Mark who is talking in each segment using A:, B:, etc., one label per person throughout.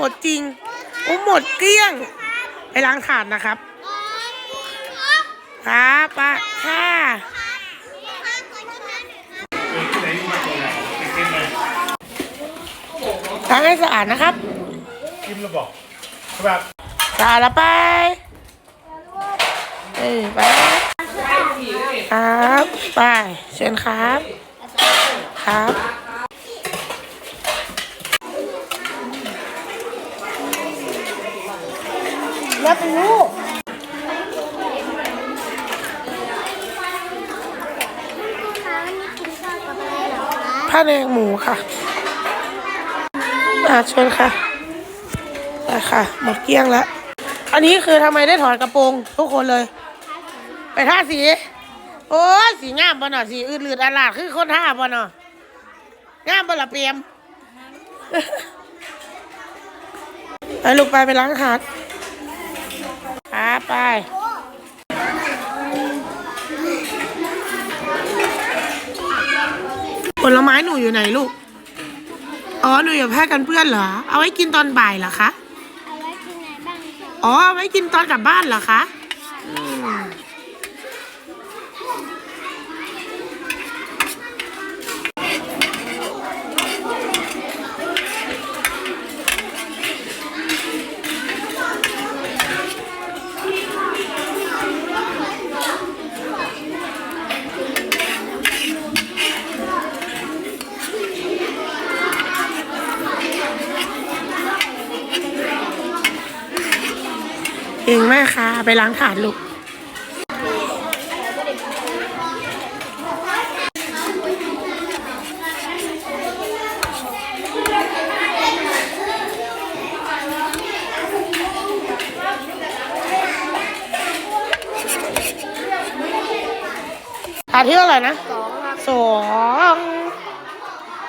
A: หมดจริงโอ้หมดเกลี้ยง ไปล้างถาดนะครับ ครับป้าค่ะล้างให้สะอาดนะครับ
B: กินระบอกแบบ
A: สะอาดแล้วไปเอ้ยไปครับไปเชิญครับ ครับ
C: แล้วเป็นลูก
A: ผ้าแดงหมูค่ะอาเชิญค่ะได้ค่ะ หมดเกลี้ยงแล้ว อันนี้คือทำไมได้ถอดกระโปรงทุกคนเลย ไปท่าสี โอ้ยสีงามบ่เนาะสีอื่นลืดอาลาดคือคนท่าบ่เนาะงามบ่ละเปียมไปลูกไปไปล้างหาดครับไป ผลไม้หนูอยู่ไหนลูก อ๋อ หนูอย่าแพ้กันเพื่อนเหรอ เอาไว้กินตอนบ่ายเหรอคะ
C: เอาไว้กินไหนบ้างคะ
A: อ๋อ เอาไว้กินตอนกลับบ้านเหรอคะ ก่งมากค่ะ ไปล้างถาดลูกถาดที่เท่าไหร่นะ
C: สองครับ
A: สอง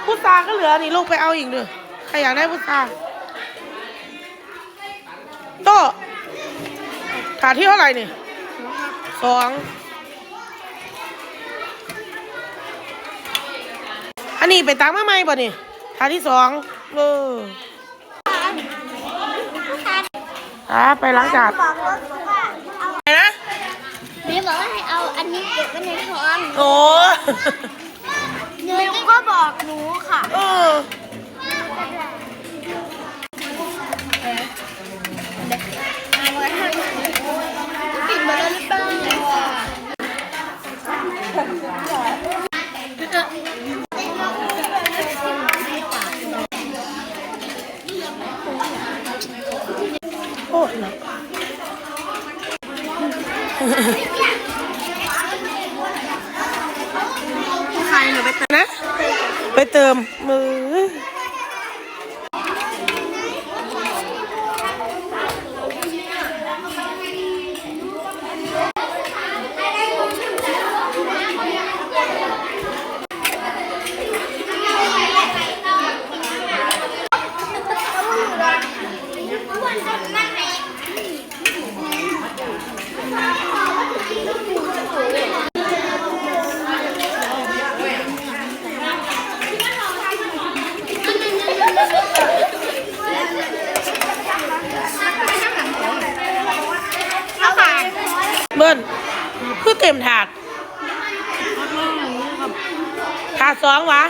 A: พุทราก็เหลือนี่ลูกไปเอาอีกเด้อใครอยากได้พุทราโต ถาดที่เท่าไหร่นี่สองอันนี้ไปตังมาไหมบ่นี่ถาดที่สองเออครับไปล้างจาน
C: บอกว่าว่าเอา
A: ไหนนะ
C: พี่บอกว่าให้เอาอันนี้เก็บไว้ในช้อน
A: โอ้
C: มิวก็บอกหนูค่ะ
A: เออ
C: เอาไว้ให้กินมาแล้วหรือเปล่า
A: โอ้หนัก
C: ใครหนูไปเติม
A: นะ ไปเติมมือ
C: เอาค่ะ
A: เบิ้ลคือ เต็มถาดถาดสองวะ